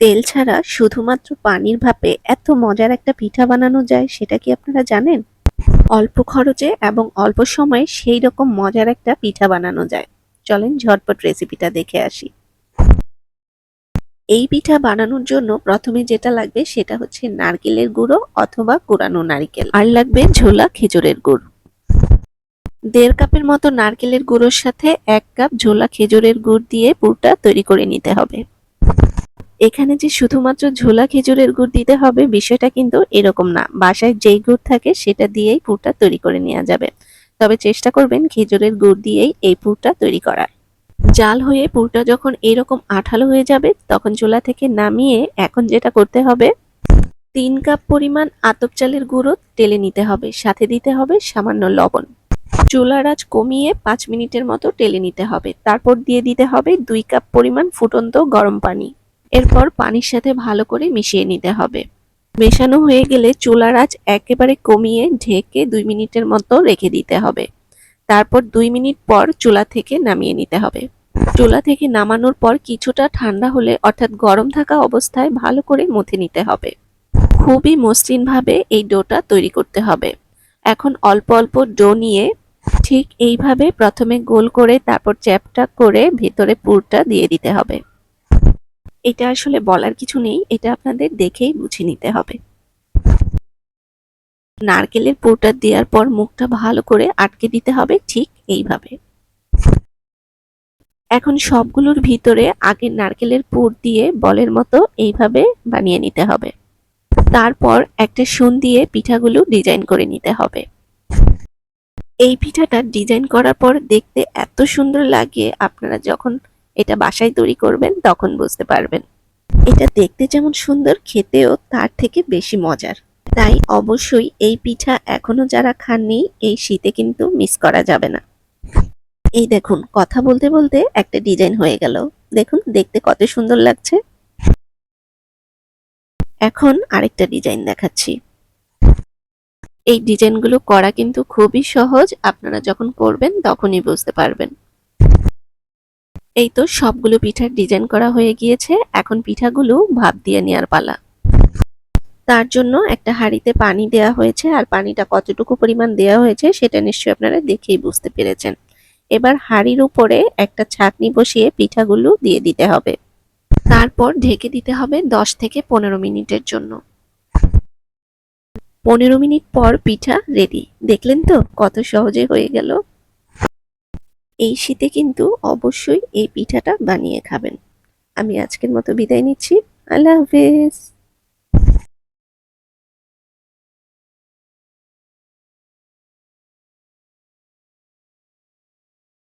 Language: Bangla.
তেল ছাড়া শুধুমাত্র পানির ভাপে এত মজার একটা পিঠা বানানো যায়, সেটা কি আপনারা জানেন? অল্প খরচে এবং অল্প সময়ে সেই রকম মজার একটা পিঠা বানানো যায়। চলেন ঝটপট রেসিপিটা দেখে আসি। এই পিঠা বানানোর জন্য প্রথমে যেটা লাগবে সেটা হচ্ছে নারকেলের গুঁড়ো অথবা কুড়ানো নারকেল। আর লাগবে ঝোলা খেজুরের গুড়। দেড় কাপের মতো নারকেলের গুঁড়োর সাথে এক কাপ ঝোলা খেজুরের গুড় দিয়ে পুরটা তৈরি করে নিতে হবে। এখানে যে শুধুমাত্র ঝোলা খেজুরের গুড় দিতে হবে বিষয়টা কিন্তু এরকম না। বাসায় যেই গুড় থাকে সেটা দিয়েই পুরটা তৈরি করে নেওয়া যাবে। তবে চেষ্টা করবেন খেজুরের গুড় দিয়েই এই পুরটা তৈরি করার। জাল হয়ে পুরটা যখন এরকম আঠালো হয়ে যাবে, তখন চুলা থেকে নামিয়ে এখন যেটা করতে হবে, তিন কাপ পরিমাণ আতপ চালের গুঁড়ো টেলে নিতে হবে। সাথে দিতে হবে সামান্য লবণ। চুলার আঁচ কমিয়ে পাঁচ মিনিটের মতো টেলে নিতে হবে। তারপর দিয়ে দিতে হবে দুই কাপ পরিমাণ ফুটন্ত গরম পানি। এরপর পানির সাথে ভালো করে মিশিয়ে নিতে হবে। মেশানো হয়ে গেলে চুলার আঁচ একেবারে কমিয়ে ঢেকে দুই মিনিটের মতো রেখে দিতে হবে। তারপর দুই মিনিট পর চুলা থেকে নামিয়ে নিতে হবে। চুলা থেকে নামানোর পর কিছুটা ঠান্ডা হলে অর্থাৎ গরম থাকা অবস্থায় ভালো করে মুথে নিতে হবে। খুবই মসৃণভাবে এই ডোটা তৈরি করতে হবে। এখন অল্প অল্প ডো নিয়ে ঠিক এইভাবে প্রথমে গোল করে তারপর চ্যাপটা করে ভেতরে পুরটা দিয়ে দিতে হবে। এটা আসলে বলার কিছু নেই, এটা আপনাদের দেখেই বুঝে নিতে হবে। নারকেলের পুরটা দেওয়ার পর মুখটা ভালো করে আটকে দিতে হবে ঠিক এইভাবে। এখন সবগুলোর ভিতরে আগে নারকেলের পুর দিয়ে বলের মতো এইভাবে বানিয়ে নিতে হবে। তারপর একটা সুন দিয়ে পিঠাগুলো ডিজাইন করে নিতে হবে। এই পিঠাটা ডিজাইন করার পর দেখতে এত সুন্দর লাগে, আপনারা যখন এটা বাসায় তৈরি করবেন, তখন বুঝতে পারবেন। এটা দেখতে যেমন সুন্দর, খেতেও তার থেকে বেশি মজার। তাই অবশ্যই এই পিঠা এখনও যারা খাননি, এই শীতে কিন্তু মিস করা যাবে না। এই দেখুন, কথা বলতে বলতে একটা ডিজাইন হয়ে গেল। দেখুন, দেখতে কত সুন্দর লাগছে। এখন আরেকটা ডিজাইন দেখাচ্ছি। এই ডিজাইনগুলো করা কিন্তু খুবই সহজ, আপনারা যখন করবেন তখনই বুঝতে পারবেন। এই তো সবগুলো পিঠার ডিজাইন করা হয়ে গিয়েছে। এখন পিঠাগুলো ভাপ দিয়ে নেওয়ার পালা। তার জন্য একটা হাঁড়িতে পানি দেওয়া হয়েছে আর পানিটা কতটুকু পরিমাণ দেওয়া হয়েছে সেটা নিশ্চয়ই আপনারা দেখেই বুঝতে পেরেছেন। এবার হাঁড়ির উপরে একটা ছাকনি বসিয়ে পিঠাগুলো দিয়ে দিতে হবে। তারপর ঢেকে দিতে হবে দশ থেকে পনেরো মিনিটের জন্য। পনেরো মিনিট পর পিঠা রেডি দেখলেন তো কত সহজে হয়ে গেল? এই শীতে কিন্তু অবশ্যই এই পিঠাটা বানিয়ে খাবেন। আমি আজকের মতো বিদায় নিচ্ছি। আল্লাহ হাফেজ।